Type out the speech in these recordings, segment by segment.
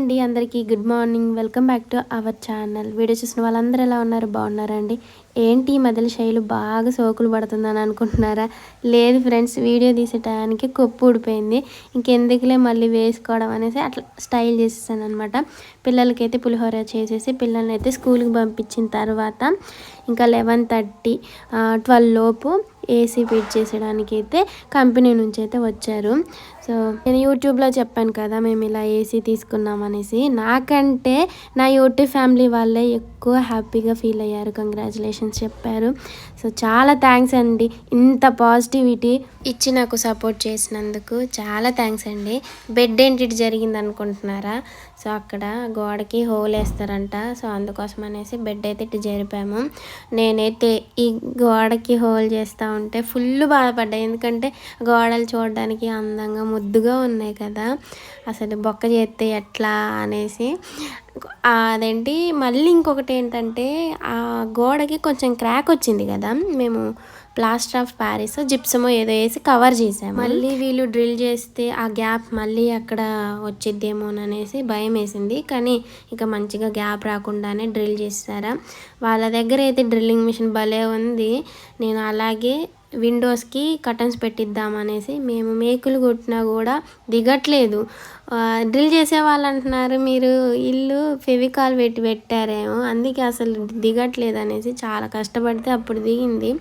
అండి అందరికీ good morning. Welcome back to our channel. Video చూసిన వాళ్ళందరూ ఎలా ఉన్నారు? బాగున్నారండి ఏంటి మొదల శైలు బాగా సోకులు పడుతుందని అనుకుంటున్నారా? లేదు ఫ్రెండ్స్ వీడియో తీసే టయానికి కొప్పు ఊడిపోయింది. ఇంకెందుకులే మళ్ళీ వేసుకోవడం అనేసి అట్లా స్టైల్ చేసేసాను అనమాట పిల్లలకైతే పులిహోర చేసేసి పిల్లల్ని అయితే స్కూల్కి పంపించిన తర్వాత ఇంకా లెవెన్ థర్టీ ట్వెల్వ్ లోపు ఏసీ ఫిట్ చేసేయడానికి అయితే కంపెనీ నుంచి అయితే వచ్చారు. సో నేను యూట్యూబ్లో చెప్పాను కదా మేము ఇలా ఏసీ తీసుకున్నాం అనేసి. నాకంటే నా యూట్యూబ్ ఫ్యామిలీ వాళ్ళే ఎక్కువ హ్యాపీగా ఫీల్ అయ్యారు. కంగ్రాచులేషన్స్ చెప్పారు. సో చాలా థ్యాంక్స్ అండి. ఇంత పాజిటివిటీ ఇచ్చి నాకు సపోర్ట్ చేసినందుకు చాలా థ్యాంక్స్ అండి. బెడ్ ఏంటి ఇటు జరిగింది అనుకుంటున్నారా? సో అక్కడ గోడకి హోల్ వేస్తారంట. సో అందుకోసం అనేసి బెడ్ అయితే ఇటు జరిపాము. నేనైతే ఈ గోడకి హోల్ చేస్తూ ఉంటే ఫుల్ బాధపడ్డా. ఎందుకంటే గోడలు చూడడానికి అందంగా ముద్దుగా ఉన్నాయి కదా. అసలు బొక్క చేస్తే ఎట్లా అనేసి అదేంటి మళ్ళీ ఇంకొకటి ఏంటంటే ఆ గోడకి కొంచెం క్రాక్ వచ్చింది కదా మేము ప్లాస్టర్ ఆఫ్ ప్యారిస్ జిప్సమో ఏదో వేసి కవర్ చేసాము. మళ్ళీ వీళ్ళు డ్రిల్ చేస్తే ఆ గ్యాప్ మళ్ళీ అక్కడ వచ్చిద్దేమోననేసి భయం వేసింది. కానీ ఇక మంచిగా గ్యాప్ రాకుండానే డ్రిల్ చేస్తారా. వాళ్ళ దగ్గర అయితే డ్రిల్లింగ్ మిషన్ భలే ఉంది. నేను అలాగే విండోస్కి కటన్స్ పెట్టిద్దామనేసి మేము మేకులు కొట్టినా కూడా దిగట్లేదు. డ్రిల్ చేసే వాళ్ళు అంటున్నారు మీరు ఇల్లు ఫెవికాల్ పెట్టి పెట్టారేమో అందుకే అసలు దిగట్లేదు అనేసి చాలా కష్టపడితే అప్పుడు దిగింది.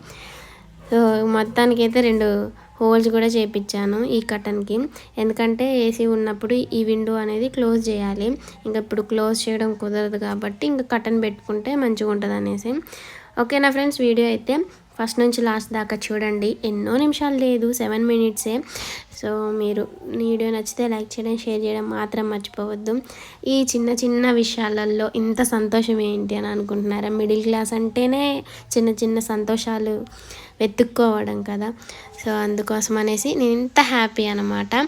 సో మొత్తానికి అయితే రెండు హోల్స్ కూడా చేపించాను ఈ కటన్కి ఎందుకంటే ఏసీ ఉన్నప్పుడు ఈ విండో అనేది క్లోజ్ చేయాలి. ఇంకా ఇప్పుడు క్లోజ్ చేయడం కుదరదు కాబట్టి ఇంకా కటన్ పెట్టుకుంటే మంచిగా ఉంటుంది అనేసి ఓకే నా ఫ్రెండ్స్ వీడియో అయితే ఫస్ట్ నుంచి లాస్ట్ దాకా చూడండి. ఎన్నో నిమిషాలు లేదు. సెవెన్ మినిట్సే. సో మీరు వీడియో నచ్చితే లైక్ చేయడం షేర్ చేయడం మాత్రం మర్చిపోవద్దు. ఈ చిన్న చిన్న విషయాలలో ఇంత సంతోషం ఏంటి అని అనుకుంటున్నారా? మిడిల్ క్లాస్ అంటేనే చిన్న చిన్న సంతోషాలు వెతుక్కోవడం కదా. సో అందుకోసం అనేసి నేను ఇంత హ్యాపీ అనమాట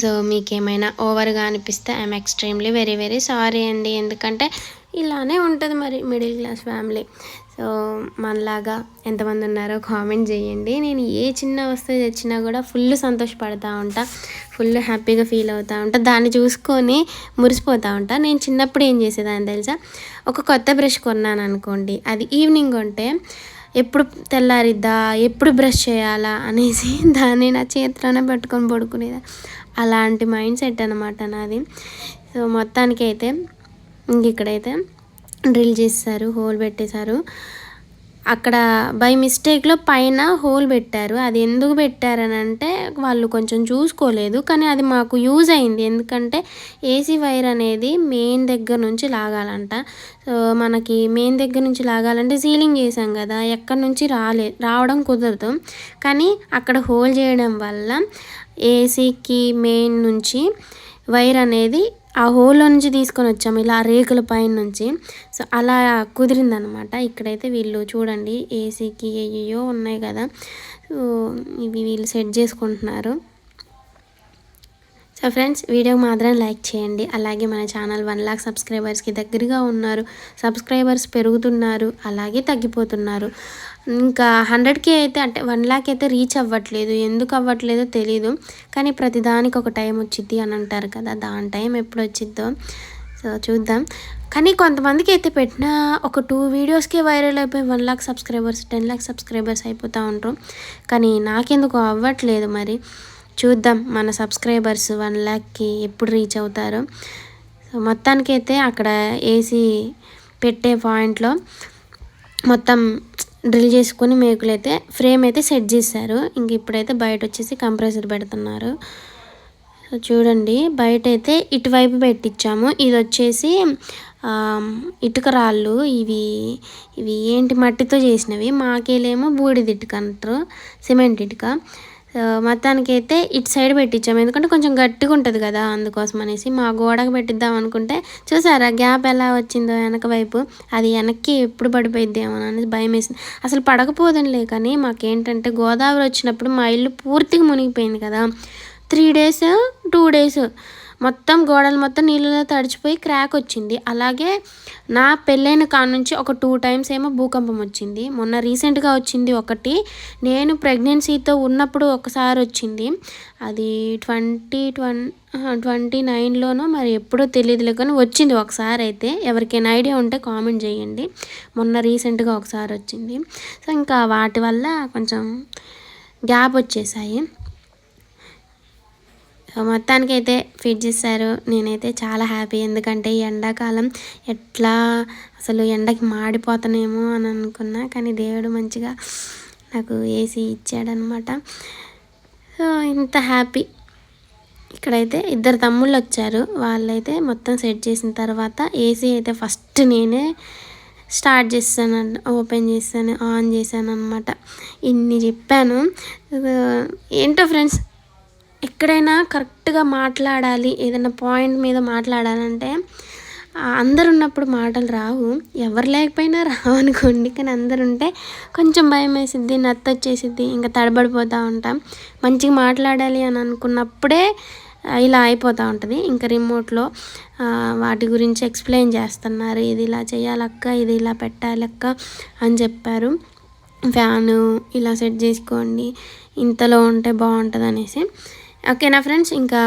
సో మీకేమైనా ఓవర్గా అనిపిస్తే I'm extremely very very sorry అండి. ఎందుకంటే ఇలానే ఉంటుంది మరి మిడిల్ క్లాస్ ఫ్యామిలీ. సో మనలాగా ఎంతమంది ఉన్నారో కామెంట్ చేయండి. నేను ఏ చిన్న వస్తువు తెచ్చినా కూడా ఫుల్ సంతోషపడతా ఉంటా ఫుల్ హ్యాపీగా ఫీల్ అవుతూ ఉంటా. దాన్ని చూసుకొని మురిసిపోతూ ఉంటా. నేను చిన్నప్పుడు ఏం చేసేదాన్ని తెలుసా? ఒక కొత్త బ్రష్ కొన్నాను అనుకోండి. అది ఈవినింగ్ ఉంటే ఎప్పుడు తెల్లారిద్దా ఎప్పుడు బ్రష్ చేయాలా అనేసి దాన్ని నా చేతిలోనే పట్టుకొని పడుకునేదా. అలాంటి మైండ్ సెట్ అనమాట నాది. సో మొత్తానికి అయితే ఇంక ఇక్కడైతే డ్రిల్ చేస్తారు హోల్ పెట్టేశారు. అక్కడ బై మిస్టేక్లో పైన హోల్ పెట్టారు. అది ఎందుకు పెట్టారని అంటే వాళ్ళు కొంచెం చూసుకోలేదు కానీ అది మాకు యూజ్ అయింది. ఎందుకంటే ఏసీ వైర్ అనేది మెయిన్ దగ్గర నుంచి లాగాలంట. సో మనకి మెయిన్ దగ్గర నుంచి లాగాలంటే సీలింగ్ చేసాం కదా ఎక్కడి నుంచి రాలే రావడం కుదరదు. కానీ అక్కడ హోల్ చేయడం వల్ల ఏసీకి మెయిన్ నుంచి వైర్ అనేది ఆ హోల్లో నుంచి తీసుకొని వచ్చాము ఇలా రేకుల పైన నుంచి. సో అలా కుదిరిందనమాట ఇక్కడైతే వీళ్ళు చూడండి ఏసీకి ఏయో ఉన్నాయి కదా. సో ఇవి వీళ్ళు సెట్ చేసుకుంటున్నారు. సో ఫ్రెండ్స్ వీడియో మాత్రం లైక్ చేయండి. అలాగే మన ఛానల్ వన్ లాక్ సబ్స్క్రైబర్స్కి దగ్గరగా ఉన్నారు. సబ్స్క్రైబర్స్ పెరుగుతున్నారు. అలాగే తగ్గిపోతున్నారు. ఇంకా హండ్రెడ్కి అయితే అంటే వన్ ల్యాక్ అయితే రీచ్ అవ్వట్లేదు. ఎందుకు అవ్వట్లేదో తెలీదు. కానీ ప్రతిదానికి ఒక టైం వచ్చిద్ది అని అంటారు కదా. దాని టైం ఎప్పుడు వచ్చిద్దో సో చూద్దాం. కానీ కొంతమందికి అయితే పెట్టిన ఒక టూ వీడియోస్కే వైరల్ అయిపోయి one lakh subscribers ten lakh subscribers అయిపోతూ ఉంటారు. కానీ నాకెందుకు అవ్వట్లేదు మరి. చూద్దాం. మన సబ్స్క్రైబర్స్ వన్ ల్యాక్కి ఎప్పుడు రీచ్ అవుతారో. సో మొత్తానికైతే అక్కడ ఏసీ పెట్టే పాయింట్లో మొత్తం డ్రిల్ చేసుకొని మేకులు అయితే ఫ్రేమ్ అయితే సెట్ చేశారు. ఇంక ఇప్పుడైతే బయట వచ్చేసి కంప్రెసర్ పెడుతున్నారు. సో చూడండి. బయట అయితే ఇటువైపు పెట్టించాము. ఇది వచ్చేసి ఇటుక రాళ్ళు. ఇవి ఇవి ఏంటి మట్టితో చేసినవి. మాకేలేమో బూడిద ఇటుక అంటారు. సిమెంట్ ఇటుక. మొత్తానికి అయితే ఇటు సైడ్ పెట్టించాము. ఎందుకంటే కొంచెం గట్టిగా ఉంటుంది కదా అందుకోసం అనేసి. మా గోడకు పెట్టిద్దాం అనుకుంటే చూసారా గ్యాప్ ఎలా వచ్చిందో వెనక వైపు. అది వెనక్కి ఎప్పుడు పడిపోయిద్దేమో అనేసి భయం వేసింది. అసలు పడకపోదంలే కానీ మాకేంటంటే గోదావరి వచ్చినప్పుడు మా ఇల్లు పూర్తిగా మునిగిపోయింది కదా. త్రీ డేస్ టూ డేస్ మొత్తం గోడలు మొత్తం నీళ్ళలో తడిచిపోయి క్రాక్ వచ్చింది. అలాగే నా పెళ్ళైన కాడ నుంచి ఒక టూ టైమ్స్ ఏమో భూకంపం వచ్చింది. మొన్న రీసెంట్గా వచ్చింది ఒకటి. నేను ప్రెగ్నెన్సీతో ఉన్నప్పుడు ఒకసారి వచ్చింది. అది ట్వంటీ ట్వం ట్వంటీ నైన్లోనో మరి ఎప్పుడో తెలియదులే కానీ వచ్చింది ఒకసారి అయితే. ఎవరికైనా ఐడియా ఉంటే కామెంట్ చేయండి. మొన్న రీసెంట్గా ఒకసారి వచ్చింది. సో ఇంకా వాటి వల్ల కొంచెం గ్యాప్ వచ్చేసాయి. మొత్తానికి అయితే ఫిట్ చేశారు. నేనైతే చాలా హ్యాపీ. ఎందుకంటే ఈ ఎండాకాలం ఎట్లా అసలు ఎండకి మాడిపోతానేమో అని అనుకున్నా. కానీ దేవుడు మంచిగా నాకు ఏసీ ఇచ్చాడనమాట సో ఇంత హ్యాపీ. ఇక్కడైతే ఇద్దరు తమ్ముళ్ళు వచ్చారు. వాళ్ళైతే మొత్తం సెట్ చేసిన తర్వాత ఏసీ అయితే ఫస్ట్ నేనే స్టార్ట్ చేస్తాను ఓపెన్ చేస్తాను ఆన్ చేశాను అనమాట ఇన్ని చెప్పాను. ఏంటో ఫ్రెండ్స్? ఎక్కడైనా కరెక్ట్గా మాట్లాడాలి ఏదైనా పాయింట్ మీద మాట్లాడాలంటే అందరు ఉన్నప్పుడు మాటలు రావు. ఎవరు లేకపోయినా రావు అనుకోండి. కానీ అందరు ఉంటే కొంచెం భయం వేసిద్ది నత్తొచ్చేసిద్ది ఇంకా తడబడిపోతూ ఉంటాం. మంచిగా మాట్లాడాలి అని అనుకున్నప్పుడే ఇలా అయిపోతూ ఉంటుంది. ఇంకా రిమోట్లో వాటి గురించి ఎక్స్ప్లెయిన్ చేస్తున్నారు. ఇది ఇలా చేయాలక్క ఇది ఇలా పెట్టాలక్క అని చెప్పారు. ఫ్యాను ఇలా సెట్ చేసుకోండి ఇంతలో ఉంటే బాగుంటుంది అనేసి ఓకేనా ఫ్రెండ్స్ ఇంకా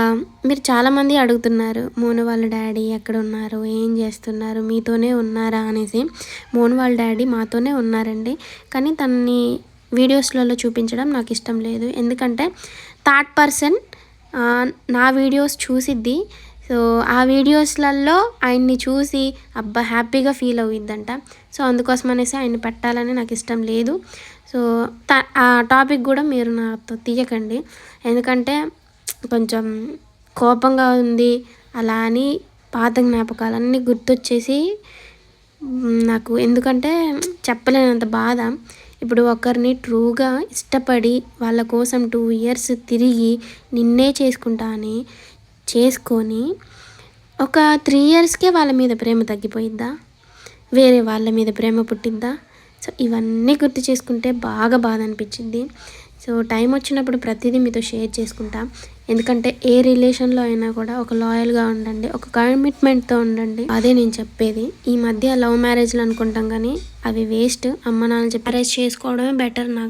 మీరు చాలామంది అడుగుతున్నారు మోను వాళ్ళ డాడీ ఎక్కడ ఉన్నారు ఏం చేస్తున్నారు మీతోనే ఉన్నారా అనేసి. మోను వాళ్ళ డాడీ మాతోనే ఉన్నారండి. కానీ తనని వీడియోస్లలో చూపించడం నాకు ఇష్టం లేదు. ఎందుకంటే థర్డ్ పర్సన్ నా వీడియోస్ చూసిద్ది. సో ఆ వీడియోస్లలో ఆయన్ని చూసి అబ్బా హ్యాపీగా ఫీల్ అవుద్దంట సో అందుకోసం అనేసి ఆయన్ని పెట్టాలని నాకు ఇష్టం లేదు. సో ఆ టాపిక్ కూడా మీరు నాతో తీయకండి. ఎందుకంటే కొంచెం కోపంగా ఉంది. అలా అని పాత జ్ఞాపకాలన్నీ గుర్తొచ్చేసి నాకు ఎందుకంటే చెప్పలేనంత బాధ. ఇప్పుడు ఒకరిని ట్రూగా ఇష్టపడి వాళ్ళ కోసం టూ ఇయర్స్ తిరిగి నిన్నే చేసుకుంటా అని చేసుకొని ఒక త్రీ ఇయర్స్కే వాళ్ళ మీద ప్రేమ తగ్గిపోయిద్దా వేరే వాళ్ళ మీద ప్రేమ పుట్టిద్దా సో ఇవన్నీ గుర్తు చేసుకుంటే బాగా బాధ అనిపించింది. సో టైం వచ్చినప్పుడు ప్రతిదీ మీతో షేర్ చేసుకుంటా. ఎందుకంటే ఏ రిలేషన్లో అయినా కూడా ఒక లాయల్గా ఉండండి ఒక కమిట్మెంట్తో ఉండండి. అదే నేను చెప్పేది. ఈ మధ్య లవ్ మ్యారేజ్లు అనుకుంటాం కానీ అవి వేస్ట్. అమ్మ నాన్న చెప్పి మ్యారేజ్ చేసుకోవడమే బెటర్ నాకు.